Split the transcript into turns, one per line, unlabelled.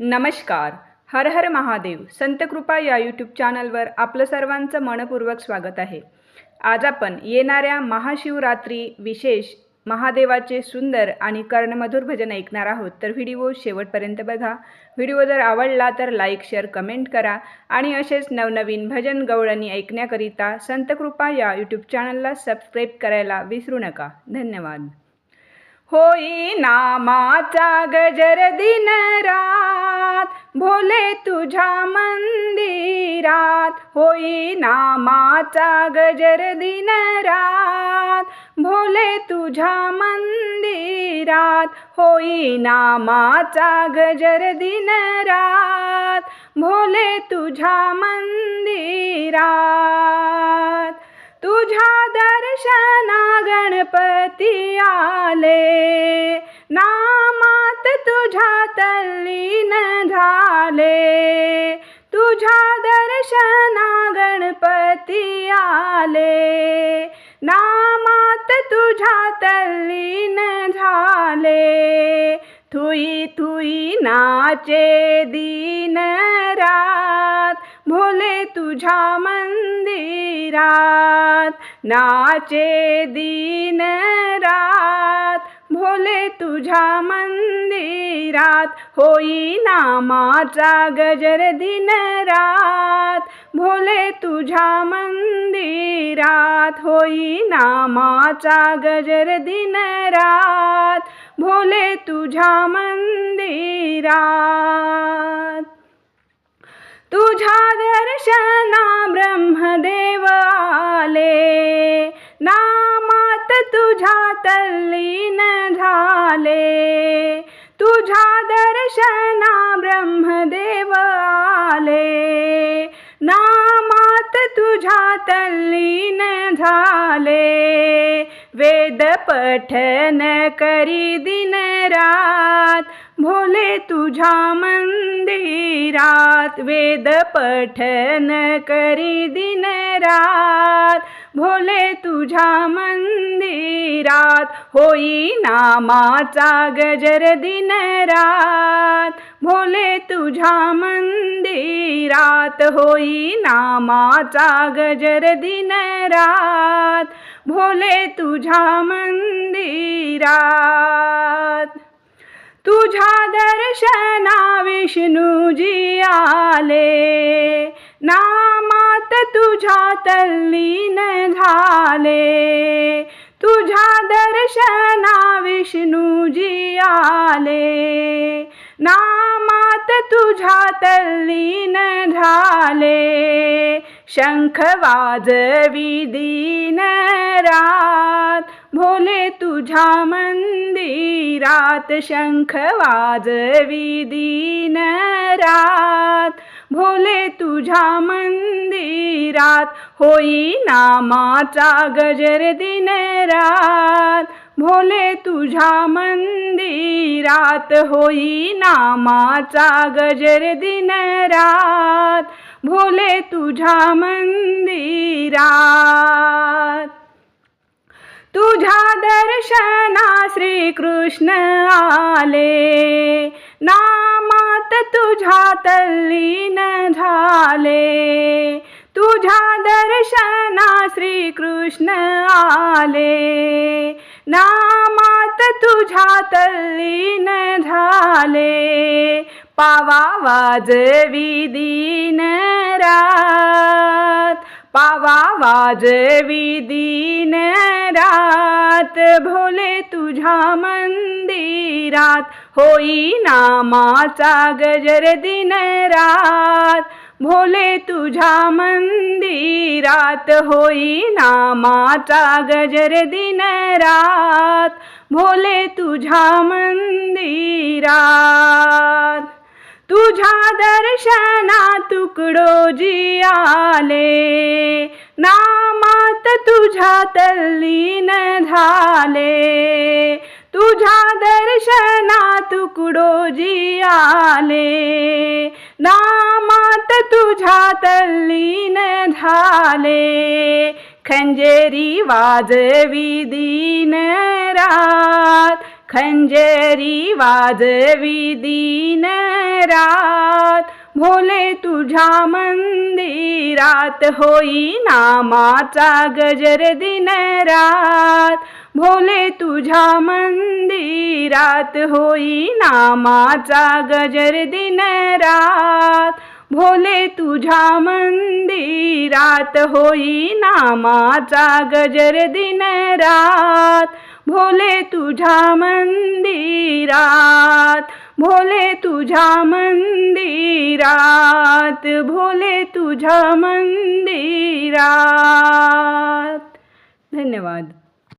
नमस्कार. हर हर महादेव. संतकृपा या यूट्यूब चॅनलवर आपलं सर्वांचं मनपूर्वक स्वागत आहे. आज आपण येणाऱ्या महाशिवरात्री विशेष महादेवाचे सुंदर आणि कर्णमधुर भजन ऐकणार आहोत. तर व्हिडिओ शेवटपर्यंत बघा. व्हिडिओ जर आवडला तर लाईक शेअर कमेंट करा आणि असेच नवनवीन भजन गवळणी ऐकण्याकरिता संतकृपा या यूट्यूब चॅनलला सबस्क्राईब करायला विसरू नका. धन्यवाद. होई नामाचा गजर दिन रात भोले तुझ्या मंदिरात. होई नामाचा गजर दिन रात भोले तुझ्या मंदिरात. होई नामाचा गजर दिन रात भोले तुझ्या मंदिरात. तुझ्या दर्शना गणपती आले. नामात तुझ्या तल्लीन झाले. तुझ्या दर्शना गणपती आले. नामात तुझ्या तल्लीन झाले. थुई थुई नाचे दिन रात भोले तुझ्या मंदिरात नाचे दिन रात. भोले तुझ्या मंदिरात होई नामाचा गजर दिन रात. भोले तुझ्या मंदिरात होई नामाचा गजर दिन रात. भोले तुझ्या मंदिरात. तुझ्या दर्शना ब्रह्मदेव आले नामात तुझ्या तल्लीन झाले. तुझ्या दर्शना ब्रह्मदेव आले नामात तुझ्या तल्लीन झाले. वेद पठन करी दिन रात भोले तुझ्या मंदिरात वेद पठन करी दिन रात. भोले तुझ्या मंदिरात होई नामाचा गजर दिन रात. भोले तुझ्या मंदिरात होई नामाचा गजर दिन रात. भोले तुझ्या मंदिरात तुझ्या दर्शना विष्णूजी आले नामात तुझ्या तल्लीन झाले. तुझ्या दर्शना विष्णूजी आले नामात तुझ्या तल्लीन झाले. शंख वाजवी दिन रात. भोले तुझ्या मंदिरात शंख वाजवी दिन रात. भोले तुझ्या मंदिरात होई नामाचा गजर दिन रात. भोले तुझ्या मंदिरात होई नामाचा गजर दिन रात. भोले तुझ्या मंदिरात तुझ्या दर्शना श्रीकृष्ण आले. नामात तुझ्या तल्लीन झाले. तुझ्या दर्शना श्रीकृष्ण आले. नामात तुझ्या तल्लीन झाले. पावा वाजवी दिन रात पावा वाजवी दिन रात भोले तुझ्या मंदिरात. होई नामाचा गजर दिन रात. भोले तुझ्या मंदिरात. होई नामाचा गजर दिन रात. भोले तुझ्या मंदिरात. तुझ्या दर्शना तुकडोजी आले. नामात तुझ्या तल्लीन झाले. तुझ्या दर्शना तुकडोजी आले. नामात तुझ्या तल्लीन झाले. खंजेरी वाजवी दिन रात. खंजरी वाजवी दिन रात भोले तुझ्या मंदिरात होई नामाचा गजर दिन रात भोले तुझ्या मंदिरात होई नामाचा गजर दिन रात भोले तुझ्या मंदिरात होई नामाचा गजर दिन रात भोले तुझ्या मंदिरात भोले तुझ्या मंदिरात भोले तुझ्या मंदिरात. धन्यवाद.